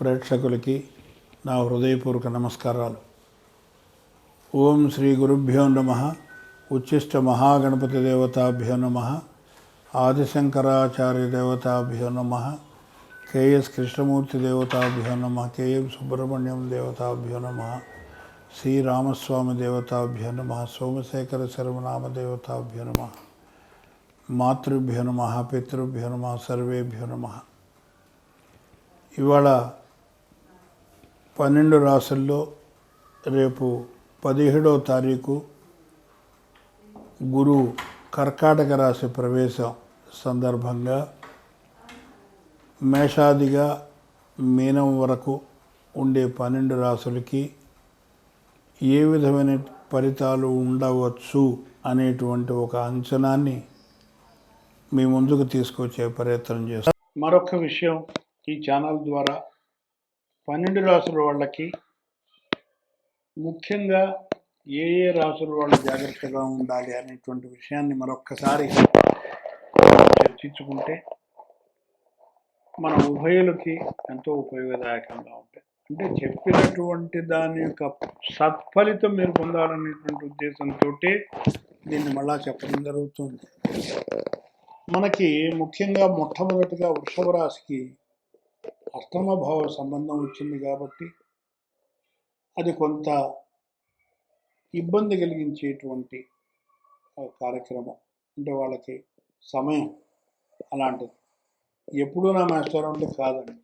ప్రేక్షకులకి నా హృదయపూర్వక నమస్కారాలు. ఓం శ్రీ గురుభ్యో నమ ఉచ్చిష్ట మహాగణపతి దేవతాభ్యో నమ ఆదిశంకరాచార్య దేవతాభ్యో నమ కేఎస్ కృష్ణమూర్తి దేవతాభ్యో నమ కేఎం సుబ్రహ్మణ్యం దేవతాభ్యో నమ శ్రీరామస్వామి దేవతాభ్యో నమ సోమశేఖర శర్మనామ దేవతాభ్యో నమ మాతృభ్యో నమ పితృభ్యో నమ సర్వేభ్యో నమ. ఇవాళ పన్నెండు రాసుల్లో రేపు పదిహేడవ తారీఖు గురు కర్కాటక రాశి ప్రవేశం సందర్భంగా మేషాదిగా మీనం వరకు ఉండే పన్నెండు రాసులకి ఏ విధమైన ఫలితాలు ఉండవచ్చు అనేటువంటి ఒక అంచనాన్ని మీ ముందుకు తీసుకొచ్చే ప్రయత్నం చేస్తాం. మరొక విషయం ఈ ఛానల్ ద్వారా పన్నెండు రాసుల వాళ్ళకి ముఖ్యంగా ఏ ఏ రాసుల వాళ్ళు జాగ్రత్తగా ఉండాలి అనేటువంటి విషయాన్ని మరొక్కసారి చర్చించుకుంటే మన ఉభయులకి ఎంతో ఉపయోగదాయకంగా ఉంటాయి. అంటే చెప్పినటువంటి దాని యొక్క సత్ఫలితం మీరు పొందాలనేటువంటి ఉద్దేశంతో దీన్ని మళ్ళా చెప్పడం జరుగుతుంది. మనకి ముఖ్యంగా మొట్టమొదటిగా వృషభ రాశికి అష్టమభావ సంబంధం వచ్చింది కాబట్టి అది కొంత ఇబ్బంది కలిగించేటువంటి కార్యక్రమం. అంటే వాళ్ళకి సమయం అలాంటిది. ఎప్పుడూ నా మాస్టర్ అంటే కాదండి.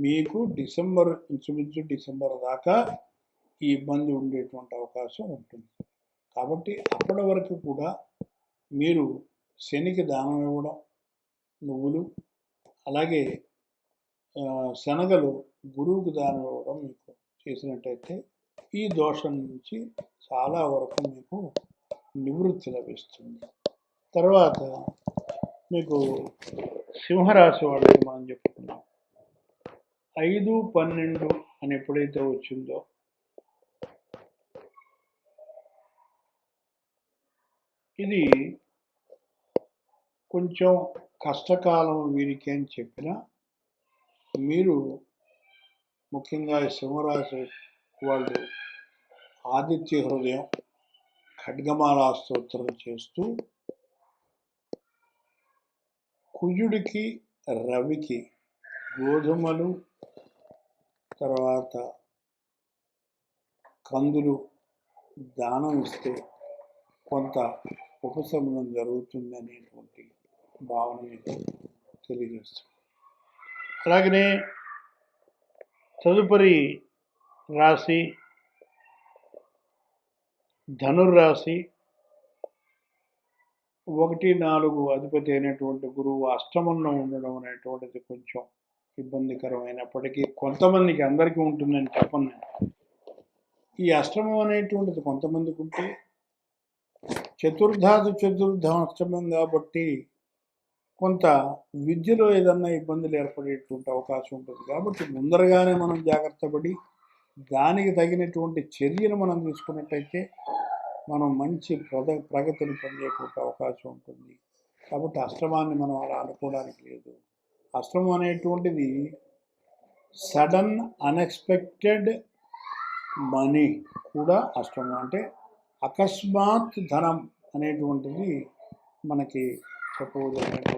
మీకు డిసెంబర్ ఇంచుమించు డిసెంబర్ దాకా ఈ ఇబ్బంది ఉండేటువంటి అవకాశం ఉంటుంది. కాబట్టి అప్పటి వరకు కూడా మీరు శనికి దానం ఇవ్వడం నువ్వులు అలాగే శనగలు గురువుకు దానం ఇవ్వడం మీకు చేసినట్టయితే ఈ దోషం నుంచి చాలా వరకు మీకు నివృత్తి లభిస్తుంది. తర్వాత మీకు సింహరాశి వాళ్ళకి మనం చెప్పుకున్నాం. ఐదు పన్నెండు అని ఎప్పుడైతే వచ్చిందో ఇది కొంచెం కష్టకాలం వీరికి అని చెప్పిన మీరు ముఖ్యంగా ఈ సింహరాశి వాళ్ళు ఆదిత్య హృదయం ఖడ్గమాలా స్తోత్రం చేస్తూ కుజుడికి రవికి గోధుమలు తర్వాత కందులు దానం ఇస్తే కొంత ఉపశమనం జరుగుతుంది అనేటువంటి భావన తెలియజేస్తుంది. అలాగనే తదుపరి రాశి ధనుర్రాశి. ఒకటి నాలుగు అధిపతి అయినటువంటి గురువు అష్టమంలో ఉండడం అనేటువంటిది కొంచెం ఇబ్బందికరమైనప్పటికీ కొంతమందికి అందరికీ ఉంటుందని చెప్పను నేను. ఈ అష్టమం అనేటువంటిది కొంతమందికి ఉంటే చతుర్థాది చతుర్థం అష్టమం కాబట్టి కొంత విద్యలో ఏదన్నా ఇబ్బందులు ఏర్పడేటువంటి అవకాశం ఉంటుంది. కాబట్టి ముందరగానే మనం జాగ్రత్త పడి దానికి తగినటువంటి చర్యలు మనం తీసుకున్నట్టయితే మనం మంచి ప్రగ ప్రగతిని పొందేటువంటి అవకాశం ఉంటుంది. కాబట్టి అశ్రమాన్ని మనం అలా అనుకోవడానికి లేదు. అశ్రమం అనేటువంటిది సడన్ అన్ఎక్స్పెక్టెడ్ మనీ కూడా అష్టమం అంటే అకస్మాత్ ధనం అనేటువంటిది మనకి చెప్పవలసినటువంటి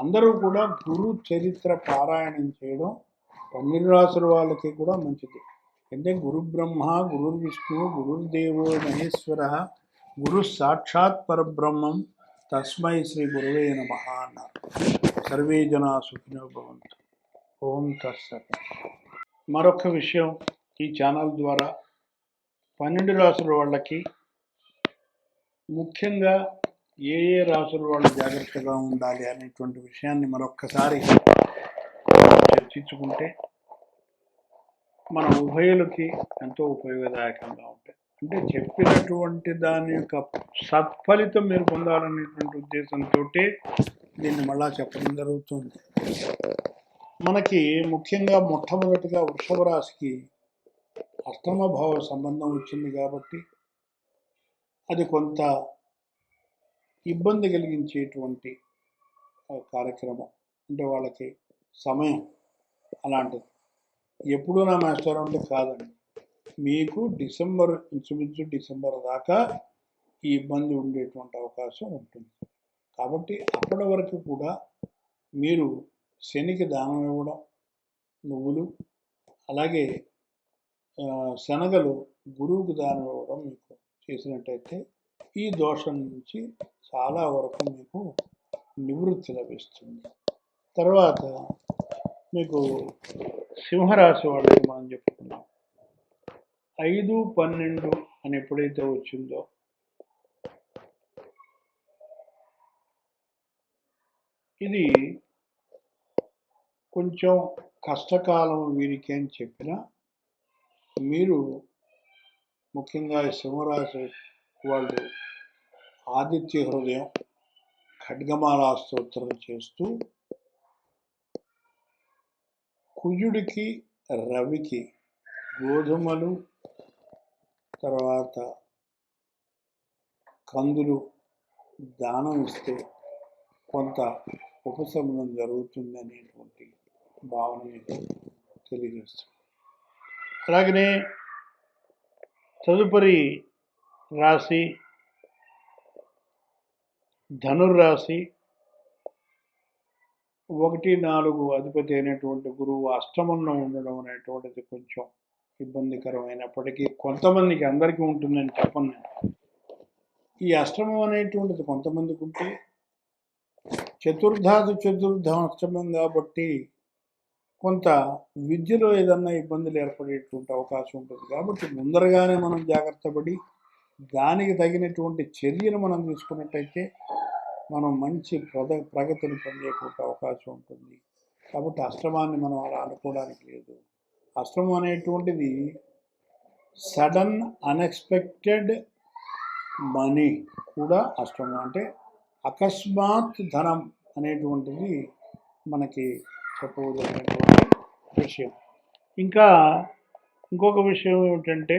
అందరూ కూడా గురు చరిత్ర పారాయణం చేయడం పన్నెండు రాసుల వాళ్ళకి కూడా మంచిది. అంటే గురు బ్రహ్మ గురు విష్ణు గురుదేవో మహేశ్వర గురు సాక్షాత్ పరబ్రహ్మం తస్మై శ్రీ గురువే నమ అన్నారు. సర్వే జనా సుఖినో భవంతు. ఓం తత్సత్ మరొక విషయం ఈ ఛానల్ ద్వారా పన్నెండు రాసుల వాళ్ళకి ముఖ్యంగా ఏ ఏ రాసుల వాళ్ళు జాగ్రత్తగా ఉండాలి అనేటువంటి విషయాన్ని మరొక్కసారి చర్చించుకుంటే మన ఉభయులకి ఎంతో ఉపయోగదాయకంగా ఉంటాయి. అంటే చెప్పినటువంటి దాని యొక్క సత్ఫలితం మీరు పొందాలనేటువంటి ఉద్దేశంతో దీన్ని మళ్ళా చెప్పడం జరుగుతుంది. మనకి ముఖ్యంగా మొట్టమొదటిగా వృషభ రాశికి అష్టమభావ సంబంధం వచ్చింది కాబట్టి అది కొంత ఇబ్బంది కలిగించేటువంటి కార్యక్రమం. అంటే వాళ్ళకి సమయం అలాంటిది. ఎప్పుడూ నా మాస్టర్ అంటే కాదండి. మీకు డిసెంబర్ ఇంచుమించు డిసెంబర్ దాకా ఈ ఇబ్బంది ఉండేటువంటి అవకాశం ఉంటుంది. కాబట్టి అప్పటి వరకు కూడా మీరు శనికి దానం ఇవ్వడం నువ్వులు అలాగే శనగలు గురువుకు దానం ఇవ్వడం మీకు చేసినట్టయితే ఈ దోషం నుంచి చాలా వరకు మీకు నివృత్తి లభిస్తుంది. తర్వాత మీకు సింహరాశి వాళ్ళకి మనం చెప్పుకున్నాం ఐదు పన్నెండు అని ఎప్పుడైతే వచ్చిందో ఇది కొంచెం కష్టకాలం వీరికి అని చెప్పిన మీరు ముఖ్యంగా సింహరాశి వాళ్ళు ఆదిత్య హృదయం ఖడ్గమాలా స్తోత్రం చేస్తూ కుజుడికి రవికి గోధుమలు తర్వాత కందులు దానం ఇస్తే కొంత ఉపశమనం జరుగుతుంది అనేటువంటి భావన మీకు తెలియజేస్తుంది అలాగనే తదుపరి రాశి ధనుర్రాశి ఒకటి నాలుగు అధిపతి అయినటువంటి గురువు అష్టమంలో ఉండడం అనేటువంటిది కొంచెం ఇబ్బందికరమైనప్పటికీ కొంతమందికి అందరికీ ఉంటుందని చెప్పను నేను. ఈ అష్టమం అనేటువంటిది కొంతమందికి ఉంటే చతుర్థాది చతుర్థ అష్టమం కాబట్టి కొంత విద్యలో ఏదన్నా ఇబ్బందులు ఏర్పడేటువంటి అవకాశం ఉంటుంది కాబట్టి ముందరగానే మనం జాగ్రత్త పడి దానికి తగినటువంటి చర్యలు మనం తీసుకున్నట్టయితే మనం మంచి ప్రద ప్రగతిని పొందేటువంటి అవకాశం ఉంటుంది. కాబట్టి అశ్రమాన్ని మనం అలా అనుకోవడానికి లేదు. అశ్రమం అనేటువంటిది సడన్ అన్ఎక్స్పెక్టెడ్ మనీ కూడా అష్టమం అంటే అకస్మాత్ ధనం అనేటువంటిది మనకి చెప్పవలసినటువంటి విషయం. ఇంకా ఇంకొక విషయం ఏమిటంటే